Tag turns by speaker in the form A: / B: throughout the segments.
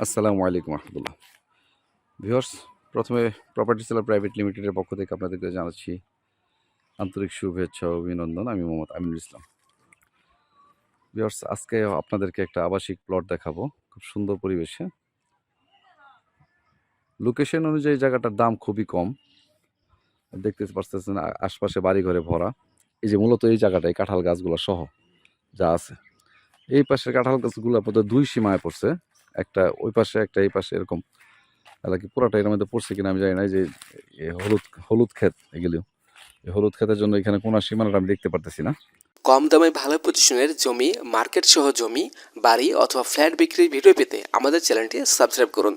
A: আসসালামু আলাইকুম রহমতুল্লাহ। ভিউয়ার্স, প্রথমে প্রপার্টি সেলার প্রাইভেট লিমিটেডের পক্ষ থেকে আপনাদেরকে জানাচ্ছি আন্তরিক শুভেচ্ছা অভিনন্দন। আমি মোহাম্মদ আমিনুল ইসলাম। ভিওর্স আজকে আপনাদেরকে একটা আবাসিক প্লট দেখাবো, খুব সুন্দর পরিবেশে। লোকেশন অনুযায়ী জায়গাটার দাম খুবই কম। দেখতে আ- আশপাশে বাড়ি ঘরে ভরা। এই যে মূলত এই জায়গাটা, এই কাঁঠাল গাছগুলো সহ যা আছে। এই পাশের কাঁঠাল গাছগুলো আপাতত দুই সীমায় পড়ছে। একটা ওই পাশে একটা এই পাশে এরকম। এলাকি পুরাটা এর মধ্যে পড়ছে কিনা আমি জানি না যে হলুদ হলুদ ক্ষেত এগুলো এই হলুদ ক্ষেতের জন্য এখানে কোন সীমানাটা আমি দেখতে পারতেছি না।
B: কম দামে ভালো পজিশনের জমি মার্কেট সহ জমি, বাড়ি অথবা ফ্ল্যাট বিক্রির ভিডিও পেতে আমাদের চ্যানেলটি সাবস্ক্রাইব করুন।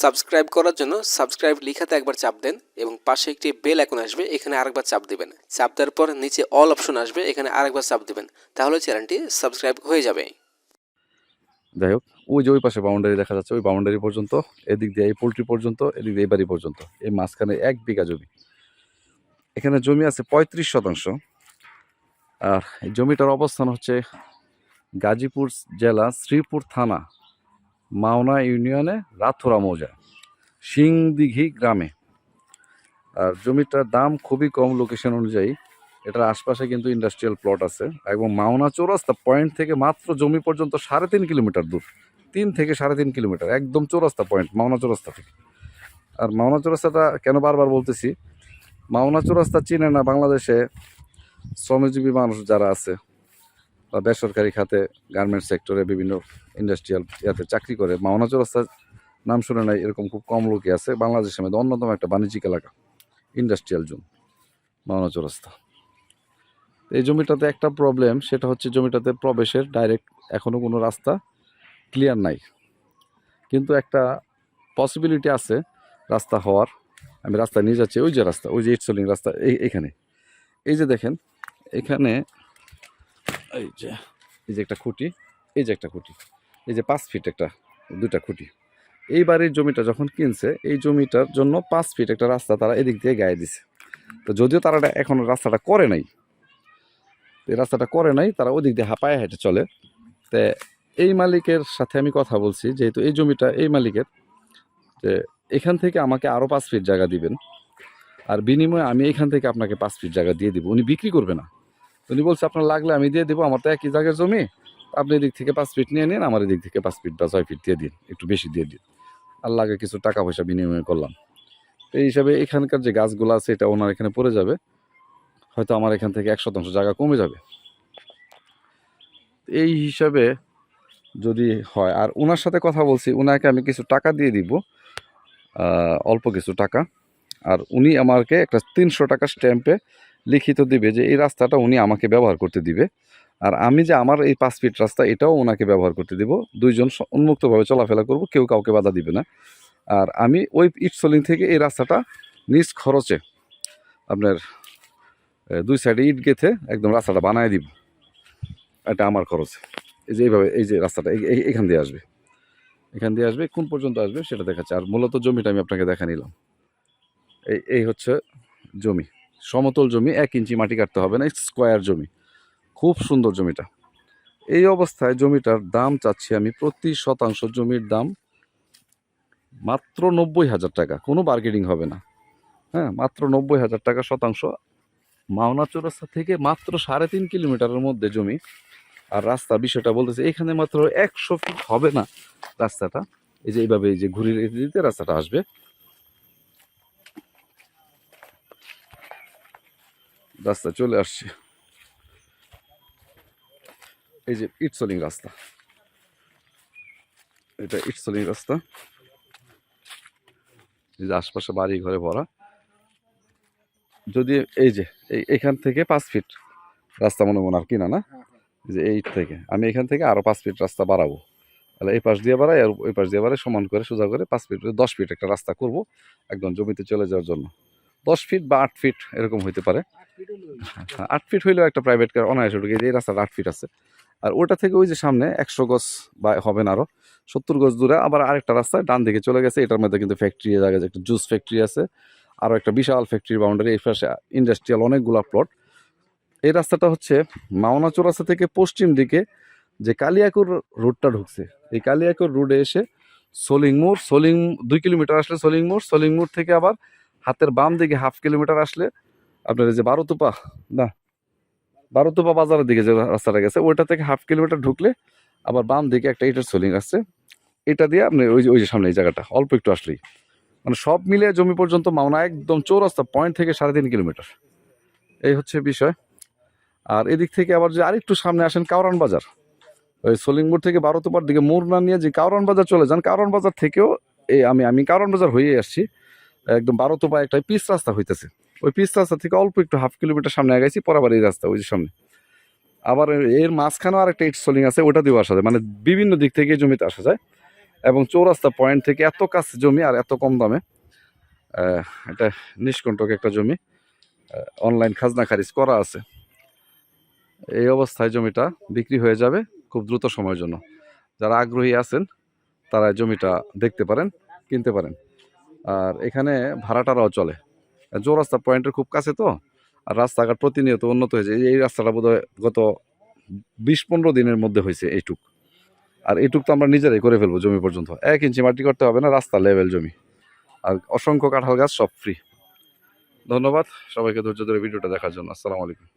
B: সাবস্ক্রাইব করার জন্য সাবস্ক্রাইব লিখাতে একবার চাপ দেন এবং পাশে একটি বেল আইকন আসবে, এখানে আরেকবার চাপ দেবেন। চাপ দেওয়ার পর নিচে অল অপশন আসবে, এখানে আরেকবার চাপ দেবেন। তাহলে চ্যানেলটি সাবস্ক্রাইব হয়ে যাবে।
A: যাই হোক, ওই যে ওই পাশে বাউন্ডারি দেখা যাচ্ছে, ওই বাউন্ডারি পর্যন্ত, এদিক দিয়ে এই পোলট্রি পর্যন্ত, এদিক দিয়ে এই বাড়ি পর্যন্ত, এই মাঝখানে এক বিঘা জমি। এখানে জমি আছে পঁয়ত্রিশ শতাংশ। আর এই জমিটার অবস্থান হচ্ছে গাজীপুর জেলা শ্রীপুর থানা, মাওনা ইউনিয়নে রাথুরা মৌজা সিংদিঘি গ্রামে। আর জমিটার দাম খুবই কম লোকেশন অনুযায়ী এটার আশপাশে কিন্তু ইন্ডাস্ট্রিয়াল প্লট আছে এবং মাওনা চৌরাস্তা পয়েন্ট থেকে মাত্র জমি পর্যন্ত সাড়ে তিন কিলোমিটার দূর। তিন থেকে সাড়ে তিন কিলোমিটার, একদম চৌরাস্তা পয়েন্ট মাওনা চৌরাস্তা থেকে। আর মাওনা চৌরাস্তাটা কেন বারবার বলতেছি? মাওনা চৌরাস্তা চিনে না বাংলাদেশে শ্রমজীবী মানুষ যারা আছে, বা বেসরকারি খাতে গার্মেন্টস সেক্টরে বিভিন্ন ইন্ডাস্ট্রিয়াল ইয়াতে চাকরি করে, মাওনা চৌরাস্তা নাম শুনে নাই, এরকম খুব কম লোকই আছে। বাংলাদেশের মধ্যে অন্যতম একটা বাণিজ্যিক এলাকা ইন্ডাস্ট্রিয়াল জোন মাওনা চৌরাস্তা। এই জমিটাতে একটা প্রবলেম সেটা হচ্ছে জমিটাতে প্রবেশের ডাইরেক্ট এখনও কোনো রাস্তা ক্লিয়ার নাই। কিন্তু একটা পসিবিলিটি আছে রাস্তা হওয়ার। আমি রাস্তা নিয়ে যাচ্ছি, ওই যে রাস্তা, ওই যে ইটসলিং রাস্তা, এই, এখানে। এই যে দেখেন, এখানে, এই যে এই যে একটা খুঁটি, এই যে একটা খুঁটি, এই যে পাঁচ ফিট একটা দুটা খুঁটি। এই বাড়ির জমিটা যখন কিনছে, এই জমিটার জন্য পাঁচ ফিট একটা রাস্তা তারা এদিক দিয়ে গায়ে দিছে। তো যদিও তারা এখনও রাস্তাটা করে নাই এই রাস্তাটা করে নাই, তারা ওদিক দিয়ে হাঁপায় হেঁটে চলে। তে এই মালিকের সাথে আমি কথা বলছি, যেহেতু এই জমিটা এই মালিকের যে এখান থেকে আমাকে আরও পাঁচ ফিট জায়গা দিবেন। আর বিনিময়ে আমি এখান থেকে আপনাকে পাঁচ ফিট জায়গা দিয়ে দিব। উনি বিক্রি করবে না। উনি বলছে, আপনার লাগলে আমি দিয়ে দেবো আমার তো একই জায়গার জমি। আপনি এদিক থেকে পাঁচ ফিট নিয়ে নিন, আমার এদিক থেকে পাঁচ ফিট বা ছয় ফিট দিয়ে দিন, একটু বেশি দিয়ে দিন। আর লাগে কিছু টাকা পয়সা বিনিময় করলাম। এই হিসাবে এখানকার যে গাছগুলো আছে, এটা ওনার এখানে পড়ে যাবে। হয়তো আমার এখান থেকে এক শতাংশ জায়গা কমে যাবে। এই হিসাবে যদি হয়, আর ওনার সাথে কথা বলছি ওনাকে আমি কিছু টাকা দিয়ে দিব অল্প কিছু টাকা। আর উনি আমাকে একটা তিনশো টাকা স্ট্যাম্পে লিখিত দিবে যে, এই রাস্তাটা উনি আমাকে ব্যবহার করতে দিবে। আর আমি যে আমার এই পাঁচ ফিট রাস্তা, এটাও ওনাকে ব্যবহার করতে দিব। দুইজন উন্মুক্তভাবে চলাফেরা করব, কেউ কাউকে বাধা দিবে না। আর আমি ওই ইটসলিং থেকে এই রাস্তাটা নিজ খরচে আপনার দুই সাইডে ইট গেথে একদম রাস্তাটা বানায় দিব। এটা আমার খরচ। এই যে এইভাবে, এই যে রাস্তাটা এখান দিয়ে আসবে। এখান দিয়ে আসবে, কোন পর্যন্ত আসবে সেটা দেখাচ্ছে। আর মূলত জমিটা আমি আপনাকে দেখা নিলাম। এই এই হচ্ছে জমি। সমতল জমি, এক ইঞ্চি মাটি কাটতে হবে না, স্কোয়ার জমি। খুব সুন্দর জমিটা। এই অবস্থায় জমিটার দাম চাচ্ছি আমি প্রতি শতাংশ জমির দাম মাত্র নব্বই হাজার টাকা। কোনো বার্গেনিং হবে না। হ্যাঁ মাত্র নব্বই হাজার টাকা শতাংশ মাওনা চৌরাস্তা থেকে মাত্র সাড়ে তিন কিলোমিটারের মধ্যে জমি। আর রাস্তা বিষয়টা বলতেছে, এখানে মাত্র একশো ফিট হবে না রাস্তাটা। এই যে এইভাবে এই যে রেখে দিতে রাস্তাটা আসবে। রাস্তা চলে আসছে। এই যে ইটসলিং রাস্তা। এটা ইটসলিং রাস্তা। এই যে আশপাশে বাড়ি ঘরে ভরা। যদি এই যে এখান থেকে পাঁচ ফিট রাস্তা মনে মনে আর কিনা না? এই যে এই থেকে আমি এখান থেকে আরও পাঁচ ফিট রাস্তা বাড়াবো। তাহলে এই পাশ দিয়ে বাড়াই আর ওই পাশ দিয়ে বাড়াই সমান করে সোজা করে পাঁচ ফিট দশ ফিট একটা রাস্তা করব একদম জমিতে চলে যাওয়ার জন্য। দশ ফিট বা আট ফিট এরকম হইতে পারে। হ্যাঁ, আট ফিট হইলেও একটা প্রাইভেট কার অনায়াসে ঢুকে এই রাস্তাটা আট ফিট আছে। আর ওটা থেকে ওই যে সামনে একশো গজ বা হবে না আরও সত্তর গজ দূরে আবার আরেকটা রাস্তা ডান দিকে চলে গেছে এটার মধ্যে কিন্তু ফ্যাক্টরি জায়গা একটা জুস ফ্যাক্টরি আছে আরও একটা বিশাল ফ্যাক্টরির বাউন্ডারি এই পাশে ইন্ডাস্ট্রিয়াল অনেকগুলা প্লট এই রাস্তাটা হচ্ছে মাওনা চৌরাস্তা থেকে পশ্চিম দিকে যে কালিয়াকুর রোডটা ঢুকছে। এই কালিয়াকুর রোডে এসে সোলিং মোড়, সোলিং দুই কিলোমিটার আসলে সোলিং মোড় সোলিং মোড় থেকে আবার হাতের বাম দিকে হাফ কিলোমিটার আসলে আপনার এই যে বারোতুপা, না, বারোতুপা বাজারের দিকে যে রাস্তাটা গেছে, ওইটা থেকে হাফ কিলোমিটার ঢুকলে আবার বাম দিকে একটা ইটের সোলিং আসছে। এটা দিয়ে আপনি ওই যে ওই যে সামনে এই জায়গাটা, অল্প একটু আসলেই। মানে সব মিলে জমি পর্যন্ত মাওনা একদম চৌরাস্তা পয়েন্ট থেকে সাড়ে তিন কিলোমিটার। এই হচ্ছে বিষয়। আর এদিক থেকে আবার যে আরেকটু সামনে আসেন কাউরান বাজার। ওই সলিংপুর থেকে বারোতোপার দিকে মোড় না নিয়ে যে কাউরান বাজার চলে যান কাউরান বাজার থেকেও এই আমি আমি কাউরান বাজার হয়ে আসছি। একদম বারোতোপা একটা পিচ রাস্তা হইতেছে। ওই পিচ রাস্তা থেকে অল্প একটু হাফ কিলোমিটার সামনে আগাইছি, পর আবার এই রাস্তা, ওই যে সামনে। আবার এর মাঝখানেও আরেকটা ইট সোলিং আছে, ওটা দিয়েও আসা যায়। মানে বিভিন্ন দিক থেকে জমিতে আসা যায়। এবং চৌরাস্তা পয়েন্ট থেকে এত কাছে জমি আর এত কম দামে এটা নিষ্কণ্টক একটা জমি অনলাইন খাজনা খারিজ করা আছে। এই অবস্থায় জমিটা বিক্রি হয়ে যাবে খুব দ্রুত সময়ের জন্য। যারা আগ্রহী আছেন, তারা জমিটা দেখতে পারেন, কিনতে পারেন। আর এখানে ভাড়াটারাও চলে। চৌরাস্তা পয়েন্টের খুব কাছে তো, আর রাস্তাঘাট প্রতিনিয়ত উন্নত হয়েছে। এই রাস্তাটা বোধহয় গত বিশ পনেরো দিনের মধ্যে হয়েছে এইটুক। আর এটুক তো আমরা নিজেরাই করে ফেলব জমি পর্যন্ত। এক ইঞ্চি মাটি করতে হবে না রাস্তা লেভেল জমি। আর অসংখ্য কাঁঠাল গাছ সব ফ্রি ধন্যবাদ, সবাইকে ধৈর্য ধরে ভিডিওটা দেখার জন্য। আসসালামু আলাইকুম।